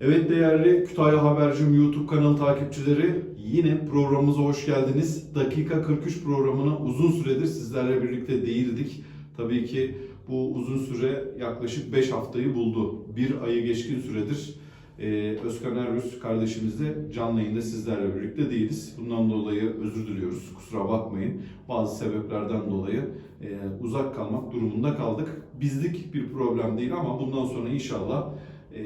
Evet değerli Kütahya Habercim YouTube kanalı takipçileri yine programımıza hoş geldiniz. Dakika 43 programına uzun süredir sizlerle birlikte değildik. Tabii ki bu uzun süre yaklaşık 5 haftayı buldu. Bir ayı geçkin süredir e, Özkan Ergüz kardeşimizle canlı yayında sizlerle birlikte değiliz. Bundan dolayı özür diliyoruz. Kusura bakmayın. Bazı sebeplerden dolayı e, uzak kalmak durumunda kaldık. Bizlik bir problem değil ama bundan sonra inşallah e,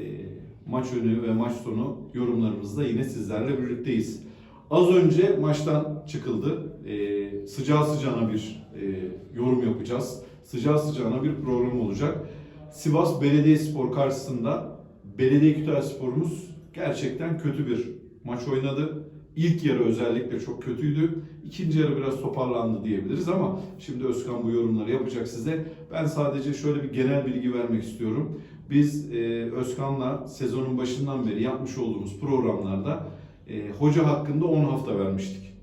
maç önü ve maç sonu yorumlarımızda yine sizlerle birlikteyiz. Az önce maçtan çıkıldı. E, sıcağı sıcağına bir e, yorum yapacağız. Sıcağı sıcağına bir program olacak. Sivas Belediyespor karşısında Belediye Kütahya Spor'umuz gerçekten kötü bir maç oynadı. İlk yarı özellikle çok kötüydü. İkinci yarı biraz toparlandı diyebiliriz ama şimdi Özkan bu yorumları yapacak size. Ben sadece şöyle bir genel bilgi vermek istiyorum. Biz e, Özkan'la sezonun başından beri yapmış olduğumuz programlarda e, hoca hakkında 10 hafta vermiştik.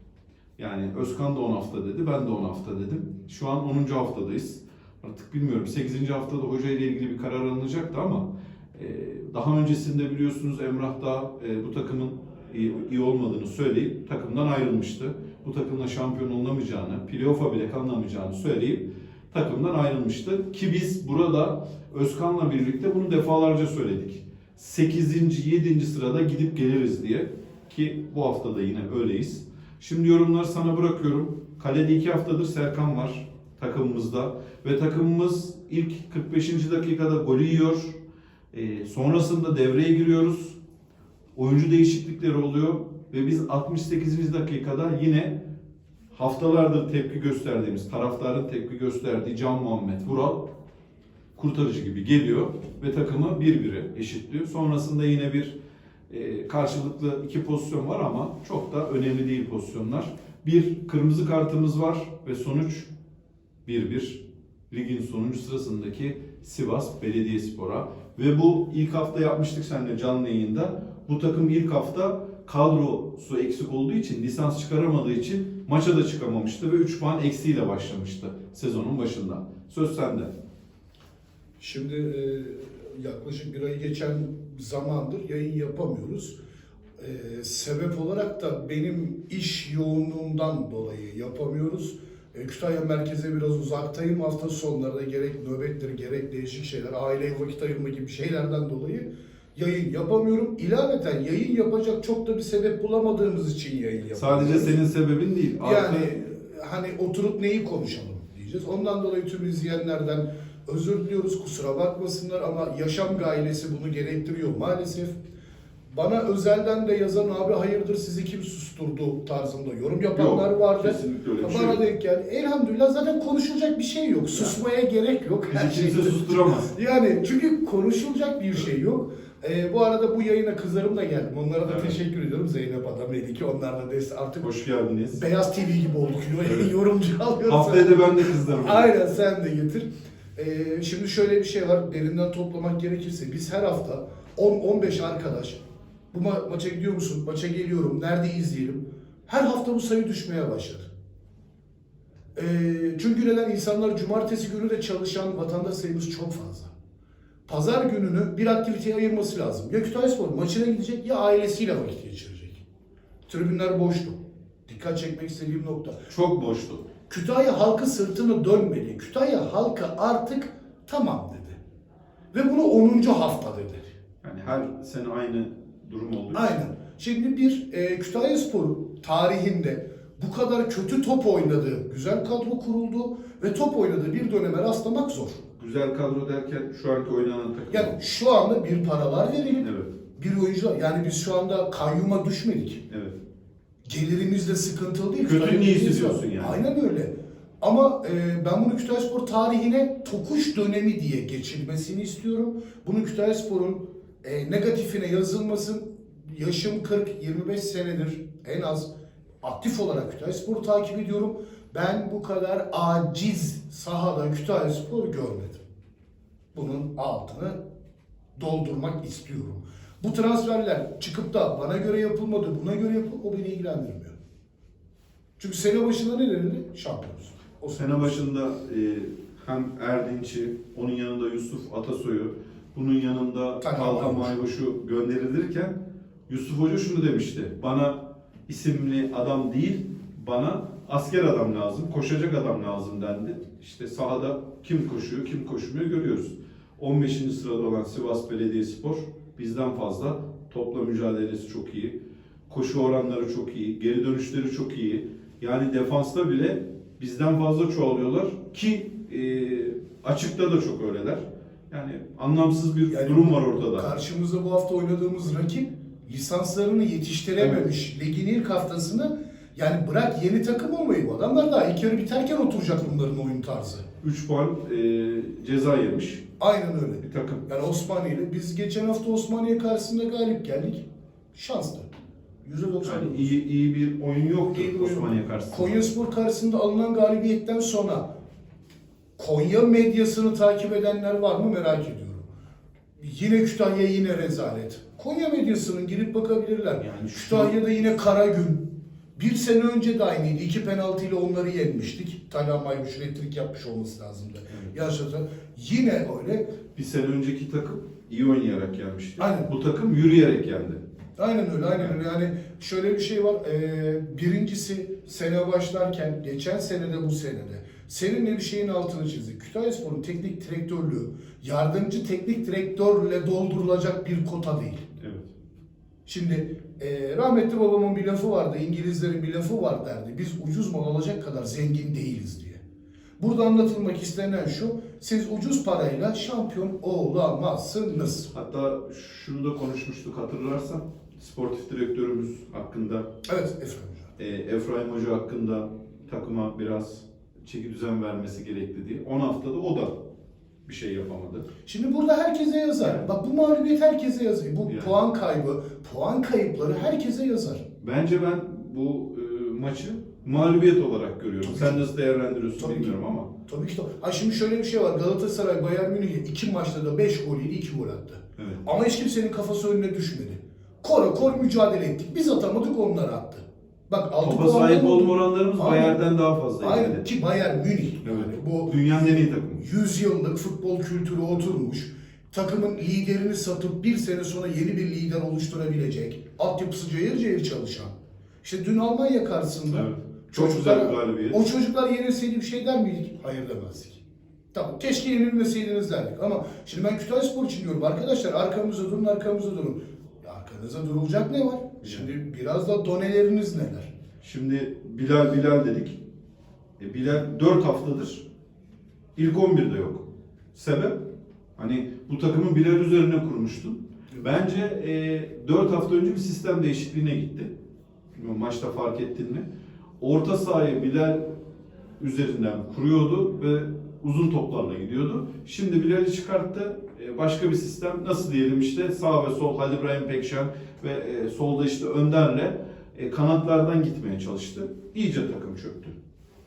Yani Özkan da 10 hafta dedi, ben de 10 hafta dedim. Şu an 10. haftadayız. Artık bilmiyorum 8. haftada hoca ile ilgili bir karar alınacaktı ama e, daha öncesinde biliyorsunuz Emrah da e, bu takımın iyi, iyi olmadığını söyleyip takımdan ayrılmıştı. Bu takımla şampiyon olamayacağını, playoff'a bile kalınamayacağını söyleyip takımdan ayrılmıştı. Ki biz burada Özkan'la birlikte bunu defalarca söyledik. 8. 7. sırada gidip geliriz diye. Ki bu hafta da yine öyleyiz. Şimdi yorumları sana bırakıyorum. Kalede 2 haftadır Serkan var takımımızda. Ve takımımız ilk 45. dakikada golü yiyor. Ee, sonrasında devreye giriyoruz. Oyuncu değişiklikleri oluyor. Ve biz 68. dakikada yine haftalardır tepki gösterdiğimiz, taraftarın tepki gösterdiği Can Muhammed Vural kurtarıcı gibi geliyor ve takımı 1-1'e eşitliyor. Sonrasında yine bir e, karşılıklı iki pozisyon var ama çok da önemli değil pozisyonlar. Bir kırmızı kartımız var ve sonuç 1-1. Ligin sonuncu sırasındaki Sivas Belediyespor'a ve bu ilk hafta yapmıştık seninle canlı yayında. Bu takım ilk hafta kadrosu eksik olduğu için, lisans çıkaramadığı için maça da çıkamamıştı ve 3 puan eksiğiyle başlamıştı sezonun başında. Söz sende. Şimdi e, yaklaşık bir ay geçen zamandır yayın yapamıyoruz. E, sebep olarak da benim iş yoğunluğumdan dolayı yapamıyoruz. E, Kütahya merkeze biraz uzaktayım. Hafta sonları da gerek nöbettir, gerek değişik şeyler, aileye vakit ayırma gibi şeylerden dolayı yayın yapamıyorum. İlaveten yayın yapacak çok da bir sebep bulamadığımız için yayın yapamıyoruz. Sadece senin sebebin değil. Artı- Yani hani oturup neyi konuşalım diyeceğiz. Ondan dolayı tüm izleyenlerden özür diliyoruz. Kusura bakmasınlar ama yaşam gailesi bunu gerektiriyor maalesef. Bana özelden de yazan abi hayırdır sizi kim susturdu tarzında yorum yapanlar Yok, vardı. kesinlikle öyle bir şey Bana yok. denk geldi. Elhamdülillah zaten konuşulacak bir şey yok. Susmaya gerek yok. Her Bizi kimse şeyde- susturamaz. yani çünkü konuşulacak bir şey yok. Ee, bu arada bu yayına kızlarım da geldim. Onlara da Evet. teşekkür ediyorum. Zeynep Adam, Melike onlar da destek. Artık Hoş geldiniz. Beyaz TV gibi olduk. Evet. Yorumcu alıyoruz. Haftaya da ben de kızlarım. Aynen sen de getir. Ee, şimdi şöyle bir şey var. Derinden toplamak gerekirse biz her hafta 10-15 arkadaş bu ma- maça gidiyor musun? Maça geliyorum. Nerede izleyelim? Her hafta bu sayı düşmeye başladı. Ee, çünkü neden? insanlar cumartesi günü de çalışan vatandaş sayımız çok fazla. Pazar gününü bir aktiviteye ayırması lazım. Ya Kütahyaspor maçına gidecek ya ailesiyle vakit geçirecek. Tribünler boştu. Dikkat çekmek istediğim nokta. Çok boştu. Kütahya halkı sırtını dönmeli. Kütahya halkı artık tamam dedi. Ve bunu 10. hafta dedi. Yani her sene aynı durum oluyor. Aynen. Şimdi bir e, Kütahya tarihinde bu kadar kötü top oynadığı, güzel kadro kuruldu ve top oynadığı bir döneme rastlamak zor. Güzel kadro derken şu anki oynanan takım. Yani şu anda bir paralar verilip Evet. bir oyuncu yani biz şu anda kayyuma düşmedik. Evet. Gelirimiz de sıkıntılı değil. Kötü var. diyorsun yani. Aynen öyle. Ama e, ben bunu Kütahyaspor tarihine tokuş dönemi diye geçilmesini istiyorum. Bunu Kütahyaspor'un e, negatifine yazılmasın. Yaşım 40, 25 senedir en az aktif olarak Kütahyaspor'u takip ediyorum. Ben bu kadar aciz sahada Kütahyaspor görmedim. Bunun altını doldurmak istiyorum. Bu transferler çıkıp da bana göre yapılmadı, buna göre yapılmadı, o beni ilgilendirmiyor. Çünkü sene başında ne denildi? Şampiyonuz. O Sene başında e, hem Erdinç'i, onun yanında Yusuf Atasoy'u, bunun yanında Talha. Mayhoş'u gönderilirken Yusuf Hoca şunu demişti. Bana isimli adam değil, bana asker adam lazım, koşacak adam lazım dendi. İşte sahada kim koşuyor, kim koşmuyor görüyoruz. 15. sırada olan Sivas Belediyespor bizden fazla. Topla mücadelesi çok iyi. Koşu oranları çok iyi. Geri dönüşleri çok iyi. Yani defansta bile bizden fazla çoğalıyorlar ki e, açıkta da çok öyleler. Yani anlamsız bir Yani durum var ortada. Karşımızda bu hafta oynadığımız rakip lisanslarını yetiştirememiş. Ligin ilk haftasını yani bırak yeni takım olmayı bu adamlar daha ilk yarı biterken oturacak bunların oyun tarzı. 3 puan e, ceza yemiş Aynen öyle. bir takım. Yani Osmaniye ile biz geçen hafta Osmaniye karşısında galip geldik. Şanslı. %99. Yani iyi, iyi bir oyun yoktu İyi bir. Osmaniye karşısında. Konyaspor karşısında alınan galibiyetten sonra Konya medyasını takip edenler var mı merak ediyorum. Yine Kütahya yine rezalet. Konya medyasının girip bakabilirler. Yani Kütahya'da yine kara gün. Bir sene önce de aynıydı. İki penaltıyla onları yenmiştik. Talha Maymuş retrik yapmış olması lazımdı. Evet. Hatırlamıyorsam. Yine öyle. Bir sene önceki takım iyi oynayarak gelmişti. Aynen. Bu takım yürüyerek geldi. Aynen öyle, aynen öyle. Yani şöyle bir şey var. Ee, birincisi sene başlarken, geçen senede bu senede seninle bir şeyin altını çizdik. Kütahyaspor'un teknik direktörlüğü yardımcı teknik direktörle doldurulacak bir kota değil. Şimdi e, rahmetli babamın bir lafı vardı, İngilizlerin bir lafı var derdi. Biz ucuz mal alacak kadar zengin değiliz diye. Burada anlatılmak istenen şu, siz ucuz parayla şampiyon olamazsınız. Hatta şunu da konuşmuştuk hatırlarsan. Sportif direktörümüz hakkında, Evet Efendim Hocam. e, Efraim Hoca hakkında takıma biraz çeki düzen vermesi gerekli diye. 10 haftada o da bir şey yapamadı. Şimdi burada herkese yazar. Bak bu mağlubiyet herkese yazıyor. Bu Yani. puan kaybı, puan kayıpları herkese yazar. Bence ben bu e, maçı mağlubiyet olarak görüyorum. Tabii Sen ki. nasıl değerlendiriyorsun Tabii ki. bilmiyorum ama. Tabii ki. Ha şimdi şöyle bir şey var. Galatasaray Bayern Münih'e iki maçta da 5 gol yedi, 2 gol attı. Evet. Ama hiç kimsenin kafası önüne düşmedi. Kora kor mücadele ettik. Biz atamadık onlar attı. Bak altı Topa puan sahip olma oranlarımız Aynen. Bayern'den daha fazla. Aynen ki Bayern Münih. Yani Evet. bu Dünyanın en iyi takımı. 100 yıllık futbol kültürü oturmuş. Takımın liderini satıp bir sene sonra yeni bir lider oluşturabilecek. Altyapısı cayır cayır çalışan. İşte dün Almanya karşısında Evet. Çok çocuklara- güzel bir galibiyet. O çocuklar yenilseydi bir şey der miydik? Hayır demezdik. Tamam keşke yenilmeseydiniz derdik ama şimdi ben Kütahyaspor için diyorum arkadaşlar arkamızda durun arkamızda durun. Ya arkanızda durulacak ne var? Şimdi biraz da doneleriniz neler? Şimdi Bilal Bilal dedik. E, Bilal 4 haftadır ilk 11'de yok. Sebep? Hani bu takımın Bilal üzerine kurmuştun. Bence e, 4 hafta önce bir sistem değişikliğine gitti. Bilmiyorum maçta fark ettin mi? Orta sahayı Bilal üzerinden kuruyordu ve uzun toplarla gidiyordu. Şimdi Bilal'i çıkarttı. E, başka bir sistem nasıl diyelim işte sağ ve sol Halil İbrahim Pekşen ve e, solda işte Önder'le e, kanatlardan gitmeye çalıştı. İyice takım çöktü.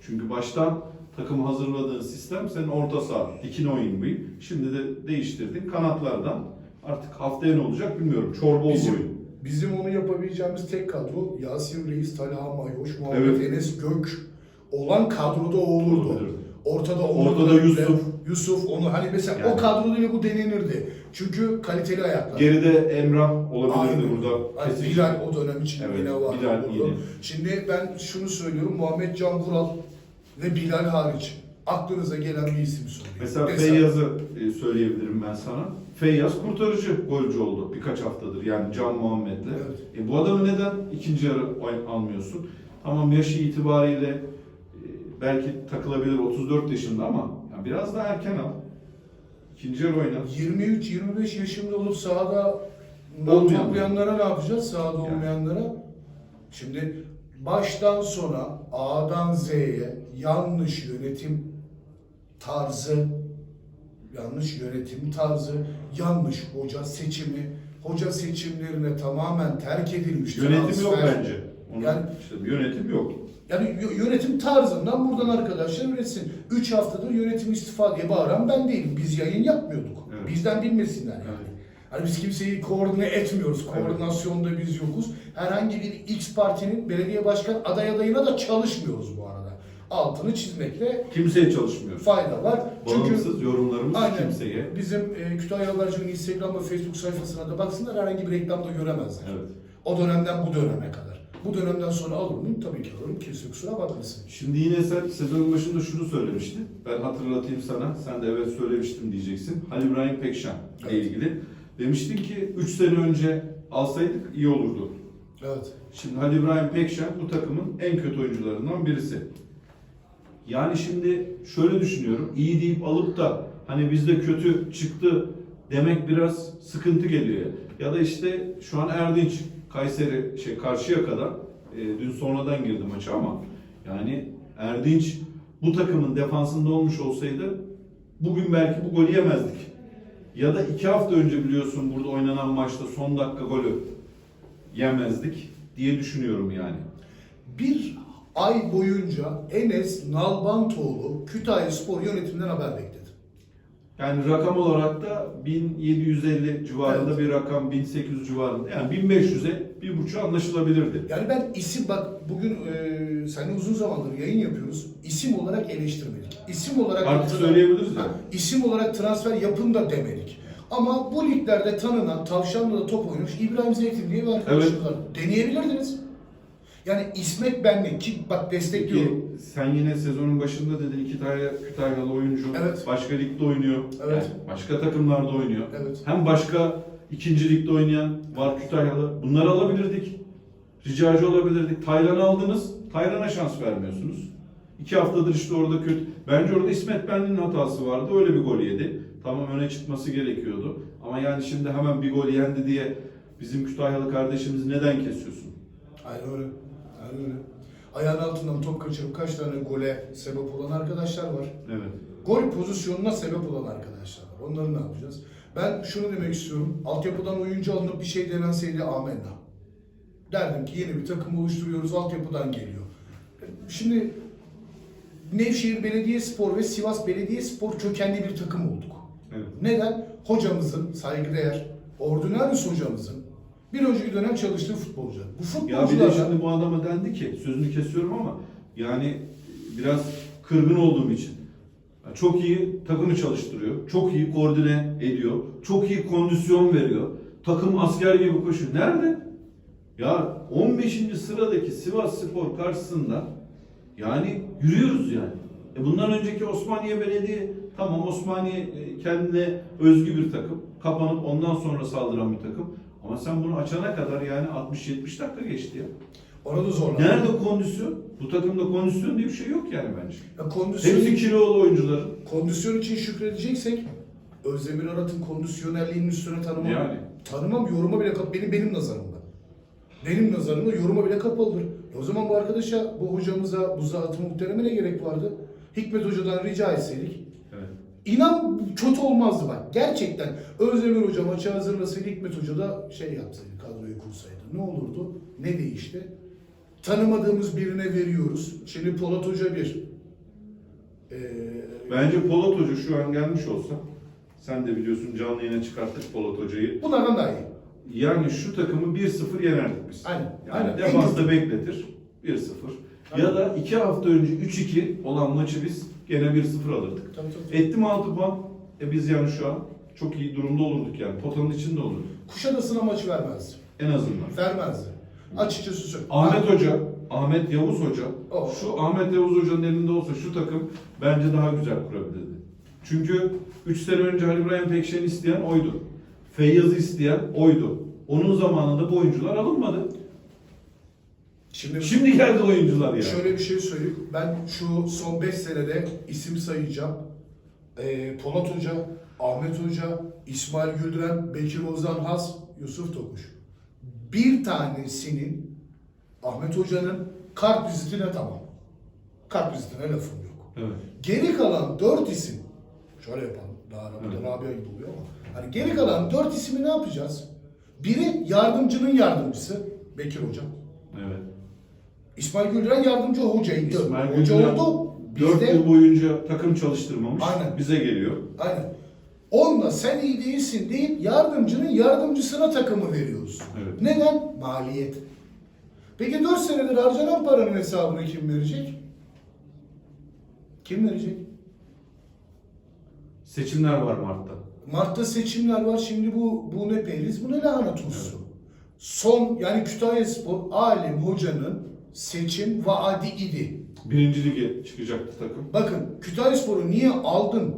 Çünkü baştan takımı hazırladığın sistem senin orta saha, dikine oyun bir. Şimdi de değiştirdin kanatlardan. Artık haftaya ne olacak bilmiyorum. Çorba Bizim, oyun. bizim onu yapabileceğimiz tek kadro Yasin Reis, Talha Mayhoş, Muhammed Evet. Enes Gök olan kadroda olurdu. Olabilirdi. Ortada Onur Ortada Yusuf. Yusuf onu hani mesela Yani. o kadroyla bu denenirdi. Çünkü kaliteli ayaklar. Geride Emrah olabilirdi Aynen. burada. Kesin. Bilal o dönem için Evet, yine var. Bilal iyiydi. Şimdi ben şunu söylüyorum. Muhammed Can Vural ve Bilal hariç aklınıza gelen bir isim söyleyeyim. Mesela Feyyaz'ı e, söyleyebilirim ben sana. Feyyaz kurtarıcı golcü oldu birkaç haftadır yani Can Muhammed'le. Evet. E, bu adamı neden ikinci yarı almıyorsun? Tamam yaşı itibariyle belki takılabilir 34 yaşında ama ya biraz daha erken al. İkinci yarı oyna. 23-25 yaşında olup sahada Olmayan. toplayanlara ne yapacağız? Sahada Yani. olmayanlara. Şimdi baştan sona A'dan Z'ye yanlış yönetim tarzı, yanlış yönetim tarzı, yanlış hoca seçimi, hoca seçimlerine tamamen terk edilmiş. Yönetim yok transfer. bence. Onun Yani- işte yönetim yok. Yani yö- yönetim tarzından buradan arkadaşlar üretsin. 3 haftadır yönetim istifa diye bağıran ben değilim. Biz yayın yapmıyorduk. Evet. Bizden bilmesinler yani. Evet. Hani biz kimseyi koordine etmiyoruz. Koordinasyonda biz yokuz. Herhangi bir X partinin belediye başkan aday adayına da çalışmıyoruz bu arada. altını çizmekle Kimseye çalışmıyor. fayda var. Çünkü Bağımsız yorumlarımız Aynen. kimseye. bizim e, Kütahya Haberci'nin Instagram ve Facebook sayfasına da baksınlar herhangi bir reklamda göremezler. Evet. O dönemden bu döneme kadar. Bu dönemden sonra alır mıyım? Tabii ki alırım. Kimse kusura bakmasın. Şimdi yine sen sezonun başında şunu söylemiştin. Ben hatırlatayım sana. Sen de evet söylemiştim diyeceksin. Halil İbrahim Pekşen ile Evet. ilgili. Demiştin ki 3 sene önce alsaydık iyi olurdu. Evet. Şimdi Halil İbrahim Pekşen bu takımın en kötü oyuncularından birisi. Yani şimdi şöyle düşünüyorum. iyi deyip alıp da hani bizde kötü çıktı demek biraz sıkıntı geliyor. Ya da işte şu an Erdinç Kayseri şey Karşıyaka'da e, dün sonradan girdi maça ama yani Erdinç bu takımın defansında olmuş olsaydı bugün belki bu golü yemezdik. Ya da iki hafta önce biliyorsun burada oynanan maçta son dakika golü yemezdik diye düşünüyorum yani. Bir ay boyunca Enes Nalbantoğlu Kütahya Spor yönetiminden haber bekledi. Yani rakam olarak da 1750 civarında Evet. bir rakam, 1800 civarında. Yani 1500'e bir buçuk anlaşılabilirdi. Yani ben isim bak bugün e, seninle uzun zamandır yayın yapıyoruz. İsim olarak eleştirmedik. İsim olarak Artık söyleyebiliriz ya. Ha, İsim olarak transfer yapın da demedik. Ama bu liglerde tanınan, Tavşanlı'da top oynamış İbrahim Zeytin diye bir arkadaşımız var. Deneyebilirdiniz. Yani İsmet Benli ki bak destekliyorum. Peki sen yine sezonun başında dedin iki tane Kütahyalı oyuncu Evet. başka ligde oynuyor. Evet. Yani başka takımlarda oynuyor. Evet. Hem başka ikinci ligde oynayan var Kütahyalı. Bunları alabilirdik. Ricacı olabilirdik. Taylan'ı aldınız. Taylan'a şans vermiyorsunuz. İki haftadır işte orada kötü. Bence orada İsmet Benli'nin hatası vardı. Öyle bir gol yedi. Tamam öne çıkması gerekiyordu. Ama yani şimdi hemen bir gol yendi diye bizim Kütahyalı kardeşimizi neden kesiyorsun? Aynen öyle. Aynen öyle. Ayağın altından top kaçırıp kaç tane gole sebep olan arkadaşlar var. Evet. Gol pozisyonuna sebep olan arkadaşlar var. Onları ne yapacağız? Ben şunu demek istiyorum. Altyapıdan oyuncu alınıp bir şey denenseydi amenna. Derdim ki yeni bir takım oluşturuyoruz. Altyapıdan geliyor. Şimdi Nevşehir Belediyespor ve Sivas Belediyespor kökenli bir takım olduk. Evet. Neden? Hocamızın, saygıdeğer, ordinarius hocamızın bir önceki dönem çalıştığı futbolcu. Bu Ya bir de şimdi bu adama dendi ki sözünü kesiyorum ama yani biraz kırgın olduğum için ya çok iyi takımı çalıştırıyor. Çok iyi koordine ediyor. Çok iyi kondisyon veriyor. Takım asker gibi koşuyor. Nerede? Ya 15. sıradaki Sivas Spor karşısında yani yürüyoruz yani. E bundan önceki Osmaniye Belediye tamam Osmaniye e, kendine özgü bir takım. Kapanıp ondan sonra saldıran bir takım. Ama sen bunu açana kadar yani 60-70 dakika geçti ya. orada zorlandı. Nerede kondisyon? Bu takımda kondisyon diye bir şey yok yani bence. Ya kondisyon, Hepsi kilolu oyuncuların. kondisyon için şükredeceksek Özdemir Arat'ın kondisyonelliğinin üstüne tanımam. Yani. Tanımam yoruma bile kap benim benim nazarımda. Benim nazarımda yoruma bile kapalıdır. E o zaman bu arkadaşa, bu hocamıza, bu zatı muhtereme ne gerek vardı? Hikmet Hoca'dan rica etseydik. İnan kötü olmazdı bak. Gerçekten Özdemir Hoca maçı hazırlasaydı Hikmet Hoca da şey yapsaydı, kadroyu kursaydı. Ne olurdu? Ne değişti? Tanımadığımız birine veriyoruz. Şimdi Polat Hoca bir. Ee, Bence Polat Hoca şu an gelmiş olsa sen de biliyorsun canlı yayına çıkarttık Polat Hoca'yı. bunlardan daha iyi. Yani şu takımı 1-0 yenerdik biz. Aynen, Yani aynen. defansta bekletir 1-0. Aynen. Ya da 2 hafta önce 3-2 olan maçı biz gene 1-0 alırdık. Tabii, tabii. Etti mi 6 puan? E biz yani şu an çok iyi durumda olurduk yani. Potanın içinde olurduk. Kuşadası'na maç vermezdi. En azından. Vermezdi. Açıkçası söyleyeyim. Ahmet Hoca, Ahmet Yavuz Hoca, O. şu Ahmet Yavuz Hoca'nın elinde olsa şu takım bence daha güzel kurabilirdi. Çünkü 3 sene önce Halil İbrahim Pekşen'i isteyen oydu. Feyyaz'ı isteyen oydu. Onun zamanında bu oyuncular alınmadı. Şimdi, Şimdi geldi oyuncular ya. şöyle bir şey söyleyeyim. Ben şu son 5 senede isim sayacağım. Ee, Polat Hoca, Ahmet Hoca, İsmail Güldüren, Bekir Ozan Has, Yusuf Tokuş. Bir tanesinin Ahmet Hoca'nın kart vizitine tamam. Kart vizitine lafım yok. Evet. Geri kalan dört isim, şöyle yapalım, daha Evet. evet. Rabia gibi oluyor ama. Hani geri kalan dört ismi ne yapacağız? Biri yardımcının yardımcısı, Bekir Hoca. Evet. İsmail Güldüren yardımcı hocaydı. İsmail Hoca Güldüren oldu. 4 Bizde, yıl boyunca takım çalıştırmamış. Aynen. Bize geliyor. aynen. Onunla sen iyi değilsin deyip yardımcının yardımcısına takımı veriyoruz. Evet. Neden? Maliyet. Peki 4 senedir harcanan paranın hesabını kim verecek? Kim verecek? Seçimler var Mart'ta. Mart'ta seçimler var. Şimdi bu bu ne periz, bu ne lahana turşusu. Son yani Kütahya Spor Alim Hoca'nın seçim vaadi idi. Birinci lige çıkacaktı takım. Bakın Kütahya Spor'u niye aldın?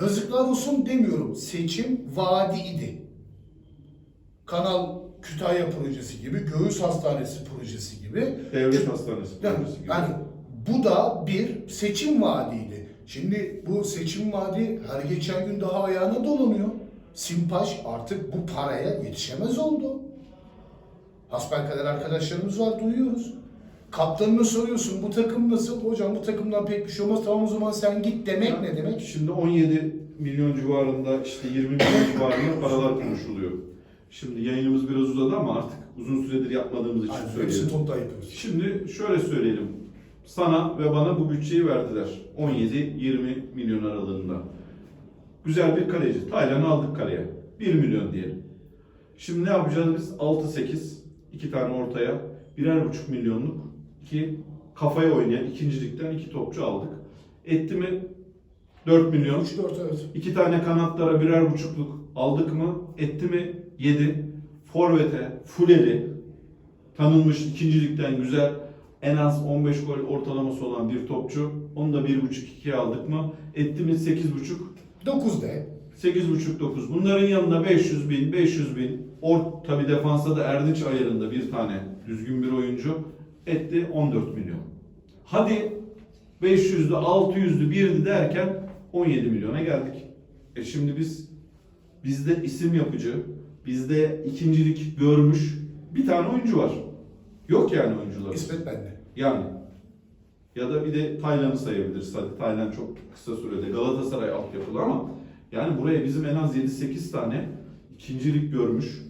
Yazıklar olsun demiyorum. Seçim vaadi idi. Kanal Kütahya projesi gibi, Göğüs Hastanesi projesi gibi. Devlet hastanesi. Yani, projesi gibi. yani bu da bir seçim vaadiydi. Şimdi bu seçim vaadi her geçen gün daha ayağına dolanıyor. Simpaş artık bu paraya yetişemez oldu. Hasbelkader arkadaşlarımız var duyuyoruz. Kaptanına soruyorsun bu takım nasıl? Hocam bu takımdan pek bir şey olmaz. Tamam o zaman sen git demek ne demek? Şimdi 17 milyon civarında işte 20 milyon civarında paralar konuşuluyor. Şimdi yayınımız biraz uzadı ama artık uzun süredir yapmadığımız için Aynen, söyleyelim. toptan yapıyoruz. Şimdi şöyle söyleyelim. Sana ve bana bu bütçeyi verdiler. 17-20 milyon aralığında. Güzel bir kaleci. Taylan'ı aldık kaleye. 1 milyon diyelim. Şimdi ne yapacağız biz? 6-8, iki tane ortaya, birer buçuk milyonluk iki kafaya oynayan ikincilikten iki topçu aldık. Etti mi 4 milyon. 3-4 evet. İki tane kanatlara birer buçukluk aldık mı? Etti mi? 7. Forvet'e fuleli tanınmış ikincilikten güzel en az 15 gol ortalaması olan bir topçu. Onu da 1.5-2'ye aldık mı? Etti mi 8.5 9 de. 8.5-9. Bunların yanında 500 bin, 500 bin. Or tabi defansta da Erdinç ayarında bir tane düzgün bir oyuncu. Etti 14 milyon. Hadi 500'lü, 600'lü, 1'di derken 17 milyona geldik. E şimdi biz bizde isim yapıcı, bizde ikincilik görmüş bir tane oyuncu var. Yok yani oyuncular. İsmet bende. Yani ya da bir de Tayland'ı sayabiliriz. Hadi Tayland çok kısa sürede Galatasaray altyapılı ama yani buraya bizim en az 7-8 tane ikincilik görmüş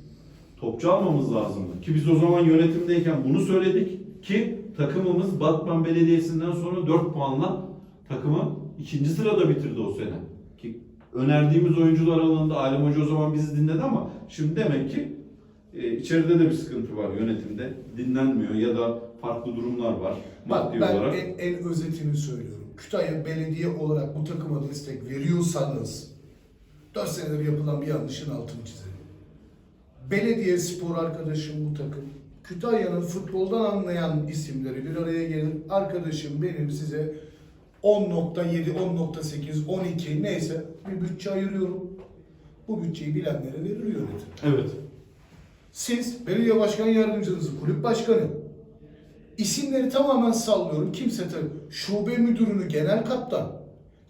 topçu almamız lazımdı. Ki biz o zaman yönetimdeyken bunu söyledik ki takımımız Batman Belediyesi'nden sonra 4 puanla takımı ikinci sırada bitirdi o sene. Ki önerdiğimiz oyuncular alanında Alem Hoca o zaman bizi dinledi ama şimdi demek ki e, içeride de bir sıkıntı var yönetimde. Dinlenmiyor ya da farklı durumlar var Bak maddi ben olarak. en, en özetini söylüyorum. Kütahya Belediye olarak bu takıma destek veriyorsanız 4 senedir yapılan bir yanlışın altını çizelim. Belediye spor arkadaşım bu takım. Kütahya'nın futboldan anlayan isimleri bir araya gelir. Arkadaşım benim size 10.7, 10.8, 12 neyse bir bütçe ayırıyorum. Bu bütçeyi bilenlere verir yönetim. Evet. Siz belediye başkan yardımcınızı, kulüp başkanı, isimleri tamamen sallıyorum. Kimse tabii şube müdürünü, genel kaptan,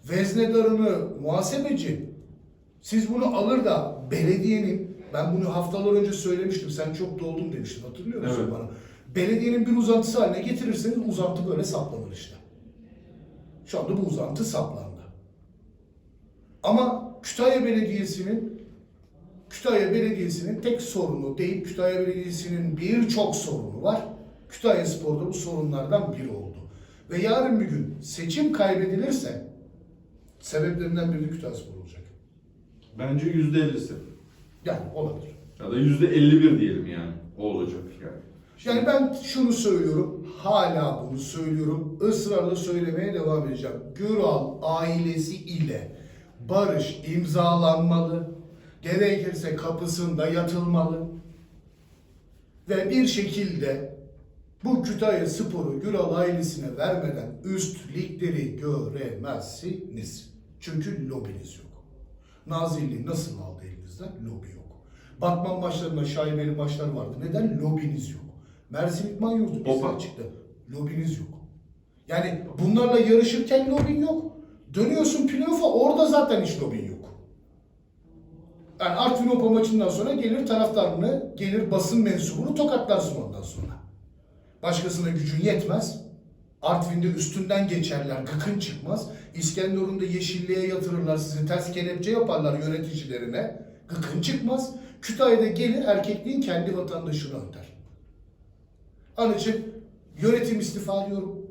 veznedarını, muhasebeci. Siz bunu alır da belediyenin, ben bunu haftalar önce söylemiştim, sen çok doldun demiştin hatırlıyor musun Evet. bana? Belediyenin bir uzantısı haline getirirseniz uzantı böyle saplanır işte. Şu anda bu uzantı saplandı. Ama Kütahya Belediyesi'nin Kütahya Belediyesi'nin tek sorunu değil, Kütahya Belediyesi'nin birçok sorunu var. Kütahya Spor'da bu sorunlardan biri oldu. Ve yarın bir gün seçim kaybedilirse sebeplerinden biri Kütahya Spor olacak. Bence %50'si. Yani olabilir. Ya da %51 diyelim yani. O olacak yani. Yani ben şunu söylüyorum, hala bunu söylüyorum, ısrarla söylemeye devam edeceğim. Güral ailesi ile barış imzalanmalı, gerekirse kapısında yatılmalı ve bir şekilde bu Kütahya Spor'u Güral ailesine vermeden üst ligleri göremezsiniz. Çünkü lobiniz yok. Nazilli nasıl aldı elinizden? Lobi yok. Batman maçlarında şaibeli maçlar vardı. Neden? Lobiniz yok. Mersin İdman Yurdu bizden çıktı. Lobiniz yok. Yani bunlarla yarışırken lobin yok. Dönüyorsun playoff'a orada zaten hiç lobin yok. Yani Artvin Opa maçından sonra gelir taraftarını, gelir basın mensubunu tokatlarsın ondan sonra. Başkasına gücün yetmez. Artvin'de üstünden geçerler, gıkın çıkmaz. İskenderun'da yeşilliğe yatırırlar, sizi ters kelepçe yaparlar yöneticilerine. Gıkın çıkmaz. Kütahya'da gelir erkekliğin kendi vatandaşını öter. Onun için yönetim istifa diyorum.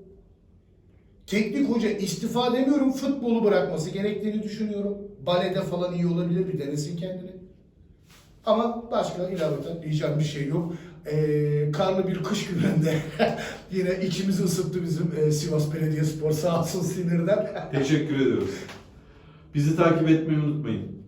Teknik hoca istifa demiyorum, futbolu bırakması gerektiğini düşünüyorum. Balede falan iyi olabilir, bir denesin kendini. Ama başka ilaveten diyeceğim bir şey yok. Ee, karlı bir kış gününde yine içimizi ısıttı bizim e, Sivas Belediyespor sağ olsun sinirden. Teşekkür ediyoruz. Bizi takip etmeyi unutmayın.